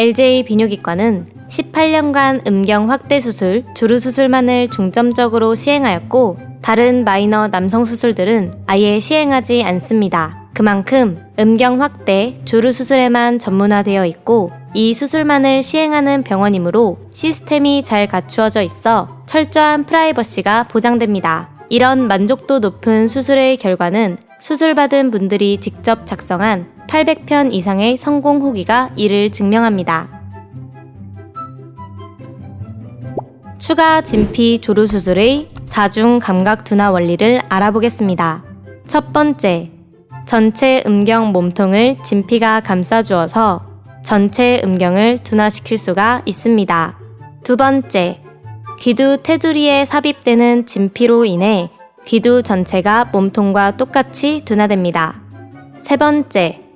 LJ 비뇨기과는 18년간 음경 확대 수술, 조루 수술만을 중점적으로 시행하였고 다른 마이너 남성 수술들은 아예 시행하지 않습니다. 그만큼 음경 확대, 조루 수술에만 전문화되어 있고 이 수술만을 시행하는 병원이므로 시스템이 잘 갖추어져 있어 철저한 프라이버시가 보장됩니다. 이런 만족도 높은 수술의 결과는 수술받은 분들이 직접 작성한 800편 이상의 성공 후기가 이를 증명합니다. 추가 진피 조루 수술의 4중 감각 둔화 원리를 알아보겠습니다. 첫 번째, 전체 음경 몸통을 진피가 감싸주어서 전체 음경을 둔화시킬 수가 있습니다. 두 번째, 귀두 테두리에 삽입되는 진피로 인해 귀두 전체가 몸통과 똑같이 둔화됩니다. 세 번째,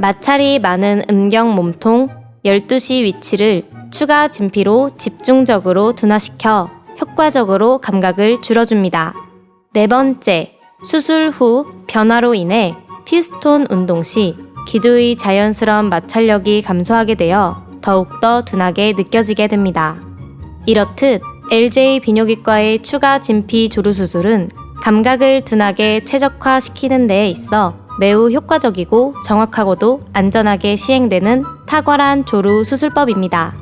마찰이 많은 음경 몸통 12시 위치를 추가 진피로 집중적으로 둔화시켜 효과적으로 감각을 줄여줍니다. 네 번째, 수술 후 변화로 인해 피스톤 운동 시 기두의 자연스러운 마찰력이 감소하게 되어 더욱더 둔하게 느껴지게 됩니다. 이렇듯 LJ 비뇨기과의 추가 진피 조루 수술은 감각을 둔하게 최적화시키는 데에 있어 매우 효과적이고 정확하고도 안전하게 시행되는 탁월한 조루 수술법입니다.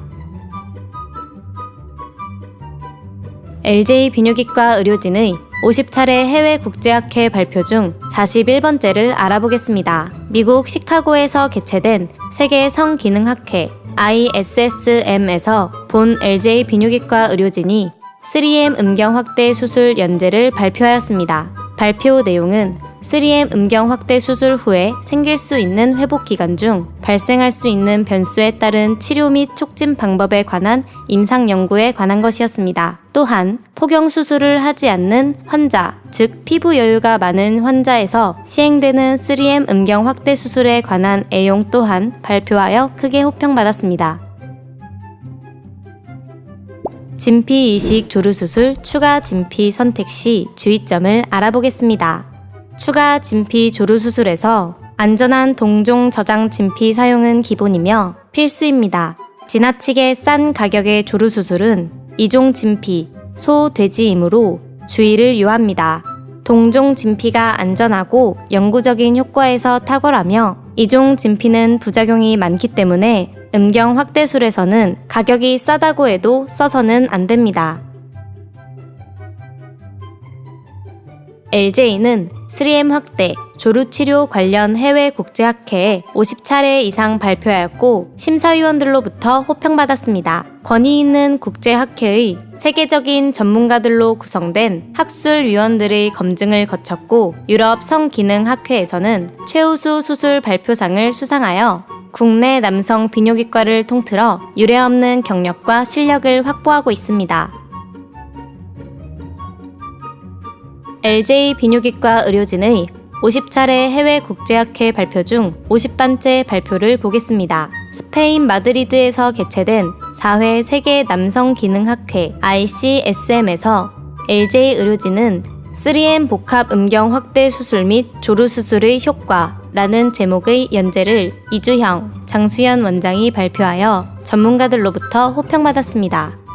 LJ 비뇨기과 의료진의 50차례 해외 국제학회 발표 중 41번째를 알아보겠습니다. 미국 시카고에서 개최된 세계 성기능학회 ISSM에서 본 LJ 비뇨기과 의료진이 3M 음경 확대 수술 연제를 발표하였습니다. 발표 내용은 3M 음경 확대 수술 후에 생길 수 있는 회복 기간 중 발생할 수 있는 변수에 따른 치료 및 촉진 방법에 관한 임상 연구에 관한 것이었습니다. 또한 포경 수술을 하지 않는 환자, 즉 피부 여유가 많은 환자에서 시행되는 3M 음경 확대 수술에 관한 애용 또한 발표하여 크게 호평받았습니다. 진피 이식 조루 수술 추가 진피 선택 시 주의점을 알아보겠습니다. 추가 진피 조루 수술에서 안전한 동종 저장 진피 사용은 기본이며 필수입니다. 지나치게 싼 가격의 조루 수술은 이종 진피, 소, 돼지이므로 주의를 요합니다. 동종 진피가 안전하고 영구적인 효과에서 탁월하며 이종 진피는 부작용이 많기 때문에 음경 확대술에서는 가격이 싸다고 해도 써서는 안 됩니다. LJ는 3M 확대, 조루치료 관련 해외 국제학회에 50차례 이상 발표하였고 심사위원들로부터 호평받았습니다. 권위 있는 국제학회의 세계적인 전문가들로 구성된 학술위원들의 검증을 거쳤고 유럽 성기능학회에서는 최우수 수술 발표상을 수상하여 국내 남성 비뇨기과를 통틀어 유례없는 경력과 실력을 확보하고 있습니다. LJ 비뇨기과 의료진의 50차례 해외 국제학회 발표 중 50번째 발표를 보겠습니다. 스페인 마드리드에서 개최된 4회 세계 남성 기능학회 ICSM에서 LJ 의료진은 3M 복합 음경 확대 수술 및 조루 수술의 효과라는 제목의 연제를 이주형, 장수연 원장이 발표하여 전문가들로부터 호평받았습니다.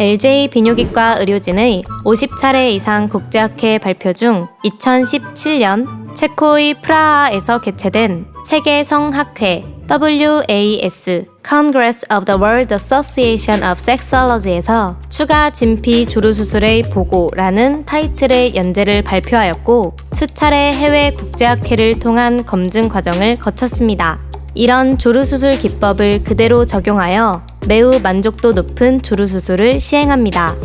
LJ 비뇨기과 의료진의 50차례 이상 국제학회 발표 중 2017년 체코의 프라하에서 개최된 세계 성학회 WAS Congress of the World Association of Sexology에서 추가 진피 조루 수술의 보고라는 타이틀의 연제를 발표하였고 수차례 해외 국제학회를 통한 검증 과정을 거쳤습니다. 이런 조루 수술 기법을 그대로 적용하여 매우 만족도 높은 조루 수술을 시행합니다.